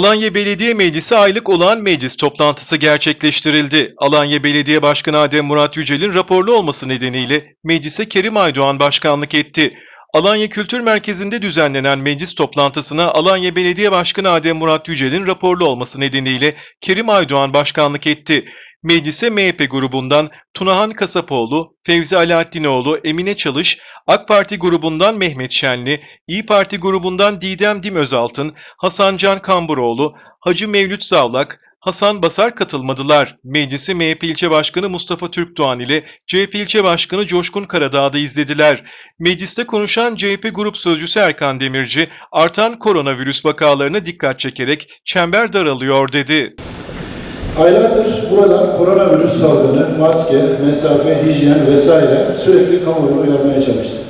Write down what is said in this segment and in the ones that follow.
Alanya Belediye Meclisi aylık olağan meclis toplantısı gerçekleştirildi. Alanya Belediye Başkanı Adem Murat Yücel'in raporlu olması nedeniyle meclise Kerim Aydoğan başkanlık etti. Alanya Kültür Merkezi'nde düzenlenen meclis toplantısına Alanya Belediye Başkanı Adem Murat Yücel'in raporlu olması nedeniyle Kerim Aydoğan başkanlık etti. Meclise MHP grubundan Tunahan Kasapoğlu, Fevzi Alaaddinoğlu, Emine Çalış, AK Parti grubundan Mehmet Şenli, İyi Parti grubundan Didem Dimözaltın, Hasan Can Kamburoğlu, Hacı Mevlüt Zavlak, Hasan Basar katılmadılar. Meclisi MHP ilçe başkanı Mustafa Türkdoğan ile CHP ilçe başkanı Coşkun Karadağ'da izlediler. Mecliste konuşan CHP grup sözcüsü Erkan Demirci, artan koronavirüs vakalarına dikkat çekerek çember daralıyor dedi. Aylardır buradan koronavirüs salgını, maske, mesafe, hijyen vesaire sürekli kamuoyunu uyarmaya çalıştık.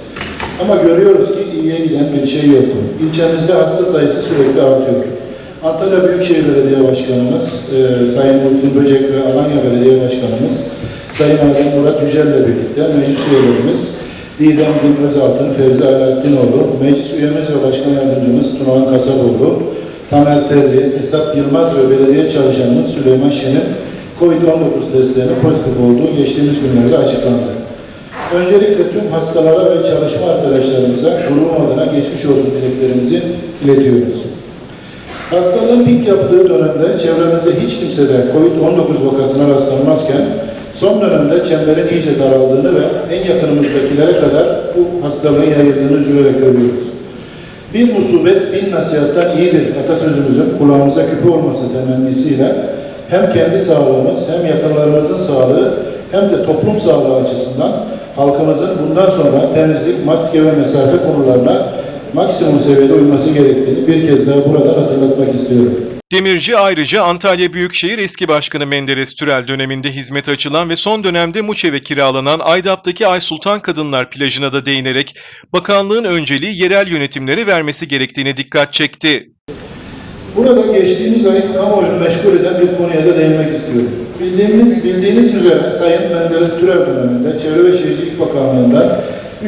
Ama görüyoruz ki iyiye giden bir şey yok. İlçemizde hasta sayısı sürekli artıyor. Antalya Büyükşehir Belediye Başkanımız, e, Sayın Muhittin Böcek ve Alanya Belediye Başkanımız, Sayın Adem Murat Yücel ile birlikte meclis üyelerimiz Didem Gün Özaltın, Fevzi Alaaddinoğlu, meclis üyemiz ve başkan yardımcımız Tunahan Kasapoğlu, Tamer Terli, Esat Yılmaz ve belediye çalışanımız Süleyman Şen'in COVID-19 testlerinin pozitif olduğu geçtiğimiz günlerde açıklandı. Öncelikle tüm hastalara ve çalışma arkadaşlarımıza grubum adına geçmiş olsun dileklerimizi iletiyoruz. Hastalığın pik yaptığı dönemde çevremizde hiç kimsede COVID-19 vakasına rastlanmazken son dönemde çemberin iyice daraldığını ve en yakınımızdakilere kadar bu hastalığın yayıldığını üzülerek görüyoruz. Bir musibet bin nasihattan iyidir atasözümüzün kulağımıza küpe olması temennisiyle hem kendi sağlığımız hem yakınlarımızın sağlığı hem de toplum sağlığı açısından halkımızın bundan sonra temizlik, maske ve mesafe konularına maksimum seviyede uyması gerektiğini bir kez daha buradan hatırlatmak istiyorum. Demirci ayrıca Antalya Büyükşehir eski başkanı Menderes Türel döneminde hizmete açılan ve son dönemde Muçev'e kiralanan Aydap'taki Ay Sultan Kadınlar plajına da değinerek bakanlığın önceliği yerel yönetimlere vermesi gerektiğine dikkat çekti. Burada geçtiğimiz ay kamuoyunu meşgul eden bir konuya da değinmek istiyorum. Bildiğimiz, bildiğiniz üzere Sayın Menderes Türel döneminde Çevre ve Şehircilik Bakanlığı'nda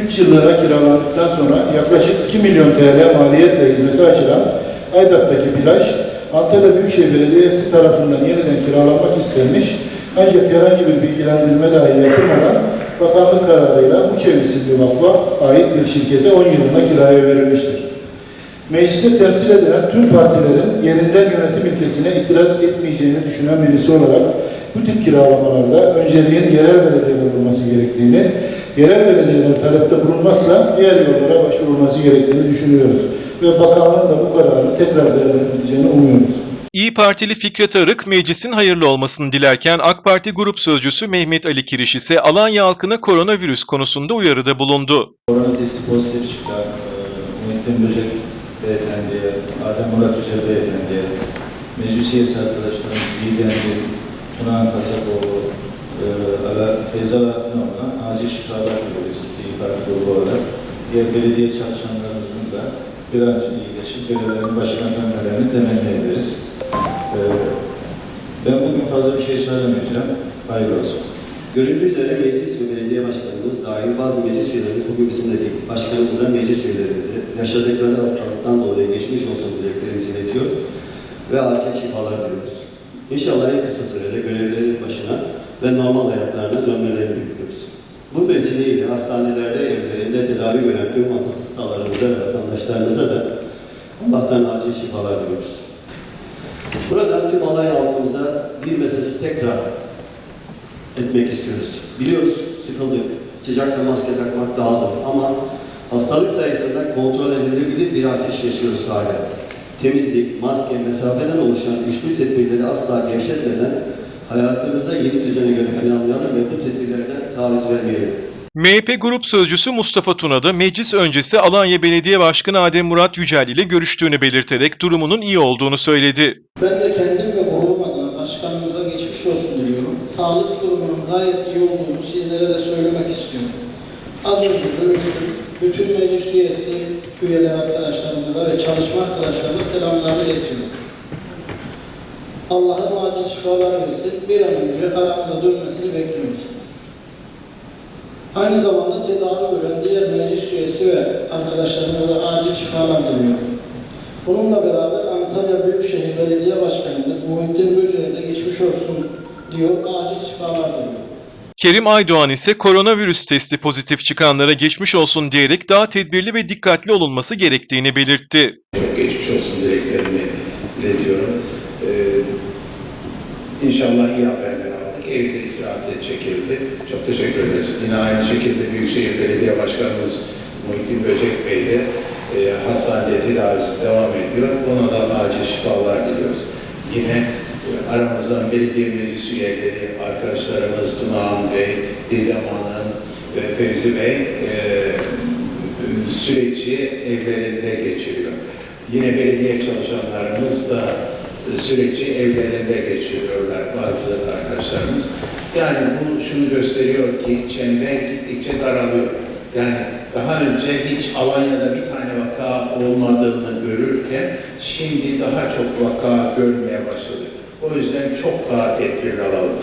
3 yıllığına kiralandıktan sonra yaklaşık 2 milyon TL maliyetle hizmete açılan Aydap'taki plaj, Antalya Büyükşehir Belediyesi tarafından yeniden kiralanmak istenmiş ancak herhangi bir bilgilendirme dahi yapılmadan bakanlık kararıyla bu çevresinde vakfa ait bir şirkete 10 yılına kiraya verilmiştir. Mecliste temsil edilen tüm partilerin yerinden yönetim ilkesine itiraz etmeyeceğini düşünen birisi olarak bu tip kiralamalarda önceliğin yerel belediyeler olması gerektiğini, yerel belediyeler talepte bulunmazsa diğer yollara başvurulması gerektiğini düşünüyoruz. Ve bakanlığın da bu kararını tekrar değerlendireceğini umuyoruz. İyi Partili Fikret Arık meclisin hayırlı olmasını dilerken AK Parti Grup Sözcüsü Mehmet Ali Kiriş ise Alanya halkına koronavirüs konusunda uyarıda bulundu. Korona testi pozitif çıkan e, Muhittin Böcek Beyefendi'ye, Adem Murat Yücel Beyefendi'ye, meclis üyesi arkadaşlarım Bilgendi, Tunahan Kasapoğlu, e, Ala, Feyza Alaaddinoğlu'na acil şifalar diliyoruz İYİ Parti grubu olarak. Diğer belediye çalışanlarımızın da bir an önce iyileşip görevlerin başına dönmelerini temenni ederiz. E, ben bugün fazla bir şey söylemeyeceğim. Hayırlı olsun. Görüldüğü üzere meclis ve belediye başkanımız dahil bazı meclis üyelerimiz bugün bizimle değil. Başkanımıza, meclis üyelerimize yaşadıkları hastalıktan dolayı geçmiş olsun dileklerimizi iletiyor ve acil şifalar diliyoruz. İnşallah en kısa sürede görevlerinin başına ve normal hayatlarına dönmelerini bekliyoruz. Bu vesileyle hastanelerde, evlerinde tedavi gören tüm hastalarımıza ve vatandaşlarımıza da Allah'tan acil şifalar diliyoruz. Buradan tüm alay halkımıza bir mesajı tekrar etmek istiyoruz. Biliyoruz sıkıldık. Sıcakta maske takmak daha zor ama hastalık sayısında kontrol edilebilir bir artış yaşıyoruz hala. Temizlik, maske, mesafeden oluşan güçlü tedbirleri asla gevşetmeden hayatımıza yeni düzene göre planlayalım ve bu tedbirlerden taviz vermeyelim. MHP Grup Sözcüsü Mustafa Tuna da meclis öncesi Alanya Belediye Başkanı Adem Murat Yücel ile görüştüğünü belirterek durumunun iyi olduğunu söyledi. Ben de kendim ve grubum adına başkanımıza geçmiş olsun diliyorum. Sağlık durumunun gayet iyi olduğunu sizlere de söylemek istiyorum. Az önce görüştüm. Bütün meclis üyesi, üyeler arkadaşlarımıza ve çalışma arkadaşlarıma selamlarını iletiyorum. Allah'ım acil şifalar versin. Bir an önce aramıza dönmesini bekliyoruz. Aynı zamanda tedavi gören diğer meclis üyesi ve arkadaşlarıma da acil şifalar diliyorum. Bununla beraber Antalya Büyükşehir Belediye Başkanımız Muhittin Böceğe de geçmiş olsun diyor, acil şifalar diliyor. Kerim Aydoğan ise koronavirüs testi pozitif çıkanlara geçmiş olsun diyerek daha tedbirli ve dikkatli olunması gerektiğini belirtti. Çok geçmiş olsun dileklerimi iletiyorum. Ee, inşallah iyi haberler aldık. Evde istirahatle çekildi. Teşekkür ederiz. Yine aynı şekilde Büyükşehir Belediye Başkanımız Muhittin Böcek Bey de e, hastanede tedavisi devam ediyor. Ona da acil şifalar diliyoruz. Yine e, aramızdan belediye meclis üyeleri, arkadaşlarımız Tunağan Bey, Didem Hanım ve Fevzi Bey e, süreci evlerinde geçiriyor. Yine belediye çalışanlarımız da süreci evlerinde geçiriyorlar bazı arkadaşlarımız. Yani bu şunu gösteriyor ki çember gittikçe daralıyor. Yani daha önce hiç Alanya'da bir tane vaka olmadığını görürken şimdi daha çok vaka görmeye başladık. O yüzden çok daha tedbirli alalım.